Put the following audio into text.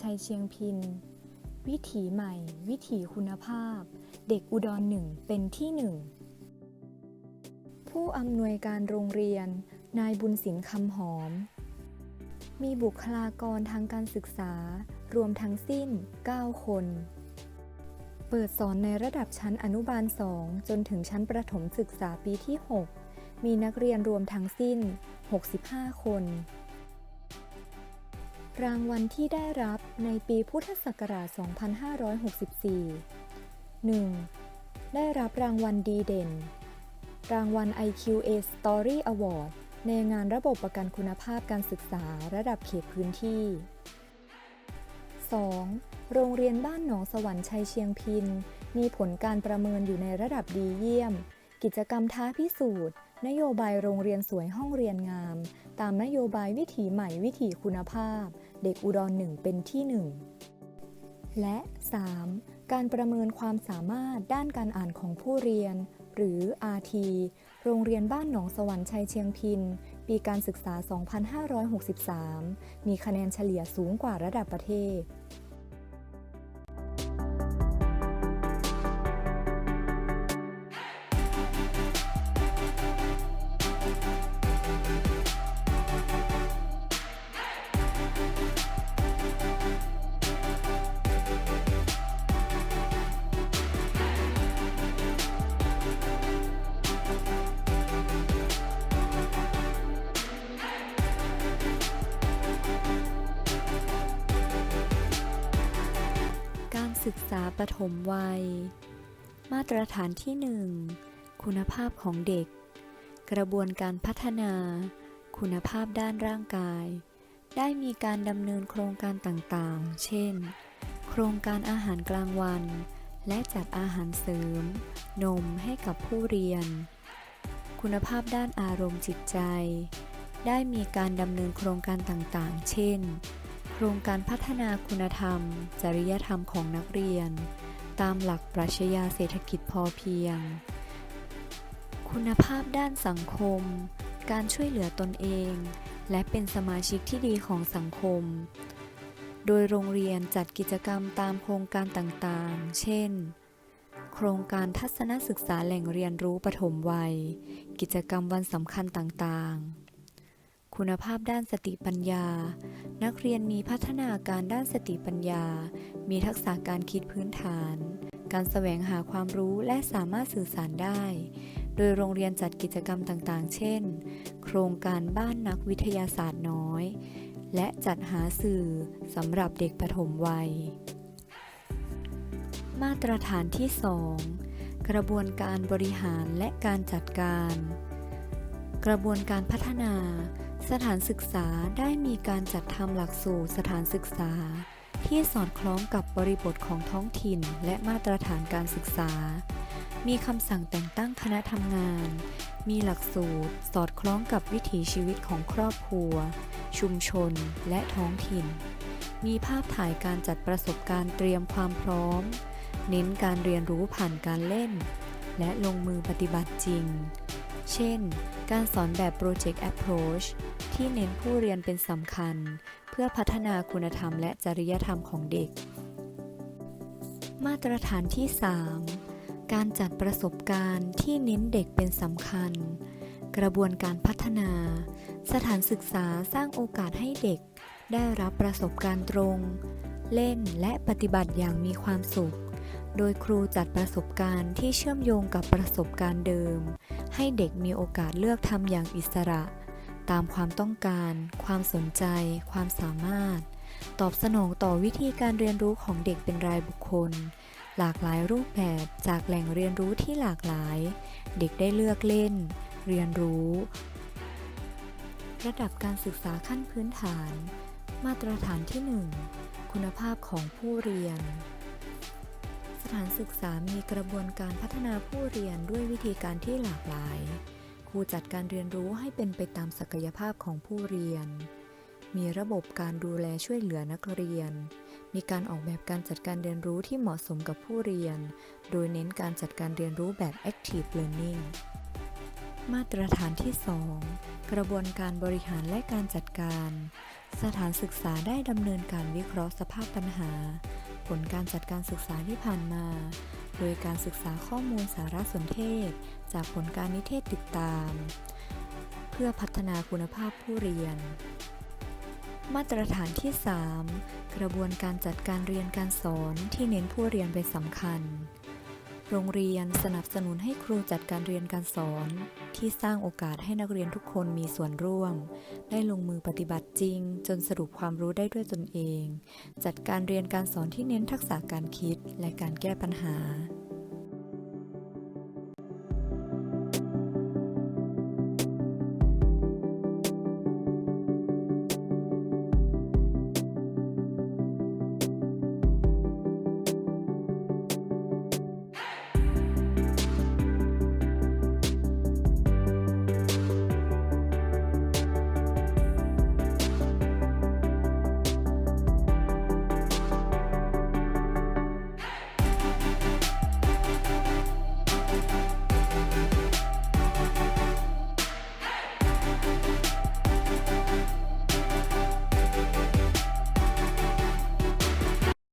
ชัยเชียงพิน วิถีใหม่ วิถีคุณภาพ เด็กอุดรหนึ่งเป็นที่หนึ่ง ผู้อำนวยการโรงเรียน นายบุญสินคำหอม มีบุคลากรทางการศึกษา รวมทั้งสิ้น 9 คน เปิดสอนในระดับชั้นอนุบาล 2 จนถึงชั้นประถมศึกษาปีที่ 6 มีนักเรียนรวมทั้งสิ้น 65 คน รางวัลที่ได้รับในปีพุทธศักราช 2564 1. ได้รับรางวัลดีเด่น รางวัล IQA Story Award ในงานระบบประกันคุณภาพการศึกษาระดับเขตพื้นที่ 2. โรงเรียนบ้านหนองสวรรค์ชัยเชียงพิน มีผลการประเมินอยู่ในระดับดีเยี่ยม กิจกรรมท้าพิสูจน์ นโยบายโรงเรียนสวยห้องเรียนงาม ตามนโยบายวิถีใหม่วิถีคุณภาพ เด็กอุดรหนึ่งเป็นที่หนึ่งและ 3. การประเมินความสามารถด้านการอ่านของผู้เรียน หรือ RT โรงเรียนบ้านหนองสวรรค์ชัยเชียงพิน ปีการศึกษา 2563 มีคะแนนเฉลี่ยสูงกว่าระดับประเทศ ศึกษาปฐมวัย มาตรฐานที่ 1 คุณภาพของเด็ก กระบวนการพัฒนา คุณภาพด้านร่างกาย ได้มีการดำเนินโครงการต่างๆ เช่น โครงการอาหารกลางวัน และจัดอาหารเสริม นมให้กับผู้เรียน คุณภาพด้านอารมณ์จิตใจ ได้มีการดำเนินโครงการต่างๆ เช่น โครงการพัฒนาคุณธรรม จริยธรรมของนักเรียน ตามหลักปรัชญาเศรษฐกิจพอเพียง คุณภาพด้านสังคม การช่วยเหลือตนเอง และเป็นสมาชิกที่ดีของสังคม โดยโรงเรียนจัดกิจกรรมตามโครงการต่างๆ เช่นโครงการทัศนศึกษาแหล่งเรียนรู้ปฐมวัย กิจกรรมวันสำคัญต่างๆ คุณภาพด้านสติปัญญา นักเรียนมีพัฒนาการด้านสติปัญญา มีทักษะการคิดพื้นฐาน การแสวงหาความรู้และสามารถสื่อสารได้ โดยโรงเรียนจัดกิจกรรมต่างๆ เช่น โครงการบ้านนักวิทยาศาสตร์น้อย และจัดหาสื่อสำหรับเด็กปฐมวัย มาตรฐานที่ 2 กระบวนการบริหารและการจัดการ กระบวนการพัฒนา สถานศึกษาได้มีการจัดทำหลักสูตรสถานศึกษา ที่สอดคล้องกับบริบทของท้องถิ่นและมาตรฐานการศึกษา มีคำสั่งแต่งตั้งคณะทำงาน มีหลักสูตรสอดคล้องกับวิถีชีวิตของครอบครัว ชุมชน และท้องถิ่น มีภาพถ่ายการจัดประสบการณ์เตรียมความพร้อม เน้นการเรียนรู้ผ่านการเล่น และลงมือปฏิบัติจริง เช่น การสอนแบบ Project Approach ที่เน้นผู้เรียนเป็นสำคัญ เพื่อพัฒนาคุณธรรมและจริยธรรมของเด็ก มาตรฐานที่ 3 การจัดประสบการณ์ที่เน้นเด็กเป็นสำคัญ กระบวนการพัฒนา สถานศึกษาสร้างโอกาสให้เด็ก ได้รับประสบการณ์ตรง เล่นและปฏิบัติอย่างมีความสุข โดยครูจัดประสบการณ์ที่เชื่อมโยงกับประสบการณ์เดิม ให้เด็กมีโอกาสเลือกทำอย่างอิสระ ตามความต้องการ ความสนใจ ความสามารถ ตอบสนองต่อวิธีการเรียนรู้ของเด็กเป็นรายบุคคล หลากหลายรูปแบบจากแหล่งเรียนรู้ที่หลากหลาย เด็กได้เลือกเล่น เรียนรู้ ระดับการศึกษาขั้นพื้นฐาน มาตรฐานที่ 1 คุณภาพของผู้เรียน ถานศึกษามีกระบวนการพัฒนาผู้เรียนด้วยวิธีการที่หลากหลาย ครูจัดการเรียนรู้ให้เป็นไปตามศักยภาพของผู้เรียน มีระบบการดูแลช่วยเหลือนักเรียน มีการออกแบบการจัดการเรียนรู้ที่เหมาะสมกับผู้เรียน โดยเน้นการจัดการเรียนรู้แบบ active learning มาตรฐานที่ 2 กระบวนการบริหารและการจัดการ สถานศึกษาได้ดำเนินการวิเคราะห์สภาพปัญหา ผลการจัดการศึกษาที่ผ่านมา โดยการศึกษาข้อมูลสารสนเทศ จากผลการนิเทศติดตาม เพื่อพัฒนาคุณภาพผู้เรียน มาตรฐานที่ 3 กระบวนการจัดการเรียนการสอนที่เน้นผู้เรียนเป็นสำคัญ โรงเรียนสนับสนุนให้ครูจัดการเรียนการสอน ที่สร้างโอกาสให้นักเรียนทุกคนมีส่วนร่วม ได้ลงมือปฏิบัติจริง จนสรุปความรู้ได้ด้วยตนเอง จัดการเรียนการสอนที่เน้นทักษะการคิดและการแก้ปัญหา